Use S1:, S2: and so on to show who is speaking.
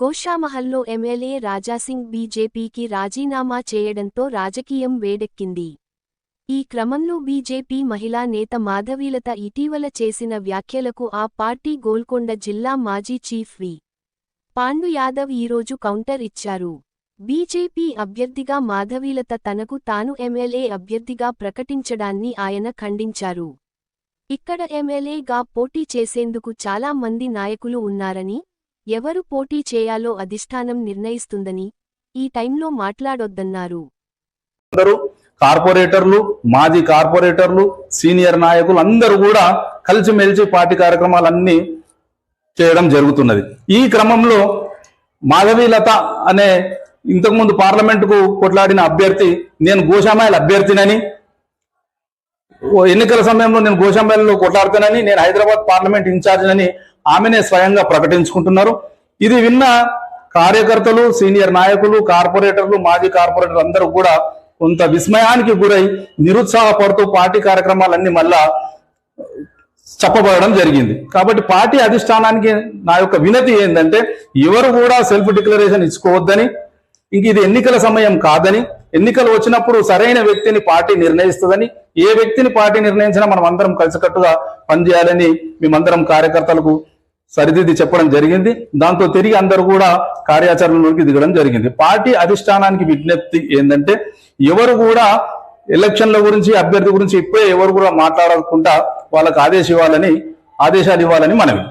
S1: గోషామహల్లో MLA Raja Singh బీజేపీకి రాజీనామా చేయడంతో రాజకీయం వేడెక్కింది. ఈ క్రమంలో బీజేపీ మహిళా నేత మాధవీలత ఇటీవల చేసిన వ్యాఖ్యలకు ఆ పార్టీ గోల్కొండ జిల్లా మాజీ చీఫ్ వి. పాండు యాదవ్ ఈరోజు కౌంటర్ ఇచ్చారు. బీజేపీ అభ్యర్థిగా మాధవీలత తనకు తాను ఎమ్మెల్యే అభ్యర్థిగా ప్రకటించడాన్ని ఆయన ఖండించారు. ఇక్కడ ఎమ్మెల్యేగా పోటీ చేసేందుకు చాలా మంది నాయకులు ఉన్నారని ఎవరు పోటీ చేయాలో అధిష్టానం నిర్ణయిస్తుందని ఈ టైంలో మాట్లాడొద్దన్నారు.
S2: అందరూ కార్పొరేటర్లు మాజీ కార్పొరేటర్లు సీనియర్ నాయకులు అందరూ కూడా కలిసిమెలిసి పార్టీ కార్యక్రమాలన్నీ చేయడం జరుగుతున్నది. ఈ క్రమంలో మాధవీలత అనే ఇంతకుముందు పార్లమెంటుకు కొట్లాడిన అభ్యర్థి నేను గోషామాయిల అభ్యర్థినని ఎన్నికల సమయంలో నేను గోషామాయిలలో కొట్లాడుతానని నేను హైదరాబాద్ పార్లమెంట్ ఇన్ఛార్జినని ఆమెనే స్వయంగా ప్రకటించుకుంటున్నారు. ఇది విన్న కార్యకర్తలు సీనియర్ నాయకులు కార్పొరేటర్లు మాజీ కార్పొరేటర్లు అందరూ కూడా కొంత విస్మయానికి గురై నిరుత్సాహపడుతూ పార్టీ కార్యక్రమాలన్నీ మళ్ళా చెప్పబడడం జరిగింది. కాబట్టి పార్టీ అధిష్టానానికి నా యొక్క వినతి ఏంటంటే ఎవరు కూడా సెల్ఫ్ డిక్లరేషన్ ఇచ్చుకోవద్దని ఇంక ఇది ఎన్నికల సమయం కాదని ఎన్నికలు వచ్చినప్పుడు సరైన వ్యక్తిని పార్టీ నిర్ణయిస్తుందని ఏ వ్యక్తిని పార్టీ నిర్ణయించినా మనం అందరం కలిసికట్టుగా పనిచేయాలని మేమందరం కార్యకర్తలకు సరిదిద్ది చెప్పడం జరిగింది. దాంతో తిరిగి అందరూ కూడా కార్యాచరణలోకి దిగడం జరిగింది. పార్టీ అధిష్టానానికి విజ్ఞప్తి ఏంటంటే ఎవరు కూడా ఎలక్షన్ల గురించి అభ్యర్థి గురించి ఇప్పుడే ఎవరు కూడా మాట్లాడకుండా వాళ్ళకు ఆదేశం ఇవ్వాలని ఆదేశాలు ఇవ్వాలని మనవి.